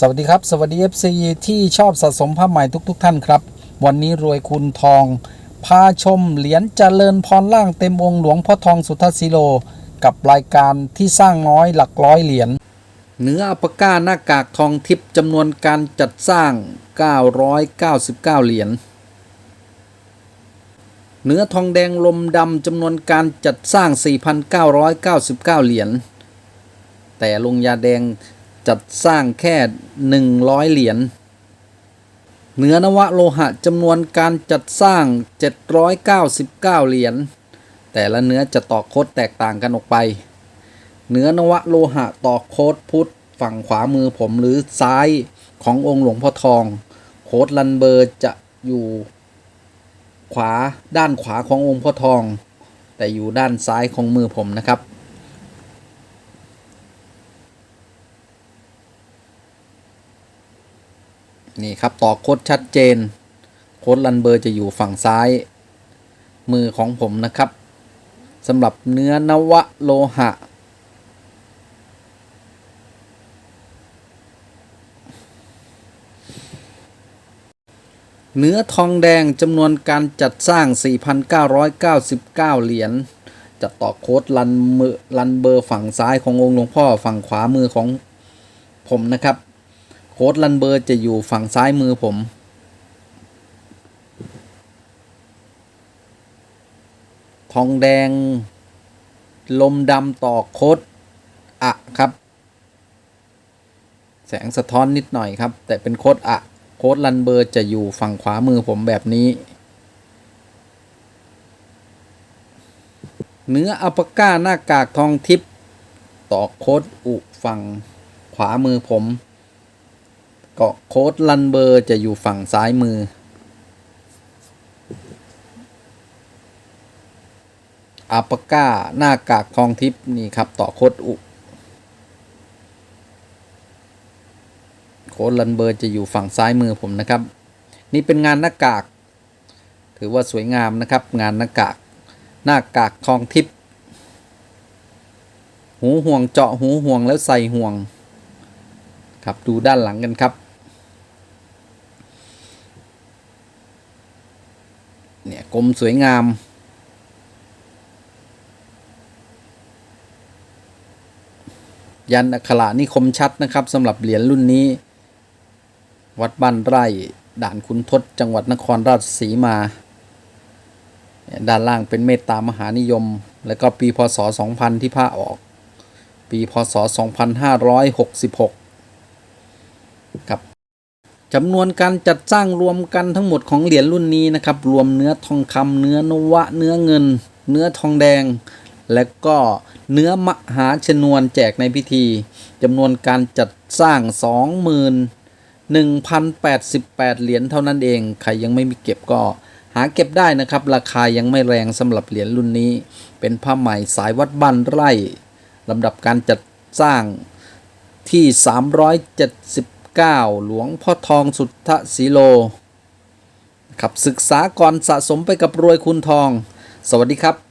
สวัสดีครับ สวัสดี FC ที่ชอบสะสมผ้าใหม่ทุกๆท่านครับ วันนี้รวยคุณทอง พาชมเหรียญเจริญพรล่างเต็มองค์หลวงพ่อทองสุทธศิโล กับรายการที่สร้างน้อยหลักร้อยเหรียญเนื้ออัปก้าหน้ากากทองทิพย์จำนวนการจัดสร้าง 999 เหรียญเนื้อทองแดงลมดำจำนวนการจัดสร้าง 4,999 เหรียญแต่ลงยาแดง จัดสร้างแค่ 100 เหรียญเนื้อนวะโลหะจำนวนการจัดสร้าง 799 เหรียญแต่ละเนื้อจะต่อโคดแตกต่างกันออกไป เนื้อนวะโลหะต่อโคดพุทธฝั่งขวามือผมหรือซ้ายขององค์หลวงพ่อทอง โคดลันเบอร์จะอยู่ขวาด้านขวาขององค์พ่อทอง แต่อยู่ด้านซ้ายของมือผมนะครับ นี่ครับต่อโคดชัดเจน โคดลันเบอร์จะอยู่ฝั่งซ้าย มือของผมนะครับสำหรับเนื้อนวะโลหะ เนื้อทองแดงจำนวนการจัดสร้าง 4,999 เหรียญจะต่อโค้ดลันมือลันเบอร์ฝั่งซ้ายขององค์หลวงพ่อฝั่งขวามือของผมนะครับ โค้ดลันเบอร์จะอยู่ฝั่งซ้ายมือผม ทองแดง ลมดำต่อโค้ดอะครับ แสงสะท้อนนิดหน่อยครับ แต่เป็นโค้ดอะโค้ดลันเบอร์จะอยู่ฝั่งขวามือผมแบบนี้ เนื้ออัปก้าหน้ากากทองทิพย์ต่อโค้ดอุฝั่งขวามือผม ก็โค้ดลันเบอร์จะอยู่ฝั่งซ้ายมืออัปปะก้า หน้ากากทองทิพย์นี่ครับ ต่อโค้ดอุโค้ดลันเบอร์จะอยู่ฝั่งซ้ายมือผมนะครับ นี่เป็นงานหน้ากาก ถือว่าสวยงามนะครับ งานหน้ากาก หน้ากากทองทิพย์หูห่วงเจาะหูห่วงแล้วใส่ห่วงครับดูด้านหลังกันครับ เนี่ย กลมสวยงาม ยันอักขระนี่คมชัดนะครับสำหรับเหรียญรุ่นนี้ วัดบ้านไร่ด่านคุณทศจังหวัดนครราชสีมา ด้านล่างเป็นเมตตามหานิยม แล้วก็ปีพศ 2000 ที่ผ้าออก ปีพศ 2566ครับ จำนวนการจัดสร้างรวมกันทั้งหมดของเหรียญรุ่นนี้นะครับ รวมเนื้อทองคำเนื้อนวะ เนื้อเงิน เนื้อทองแดง และก็เนื้อมหาชนวนแจกในพิธีจำนวนการจัดสร้าง 21,088 เหรียญเท่านั้นเอง ใครยังไม่มีเก็บก็หาเก็บได้นะครับ ราคายังไม่แรงสำหรับเหรียญรุ่นนี้ เป็นผ้าไหม่สายวัดบ้านไร่ลำดับการจัดสร้างที่ 9 หลวงพ่อทองสุทธสีโลครับศึกษาก่อนสะสมไปกับรวยคุณทอง สวัสดีครับ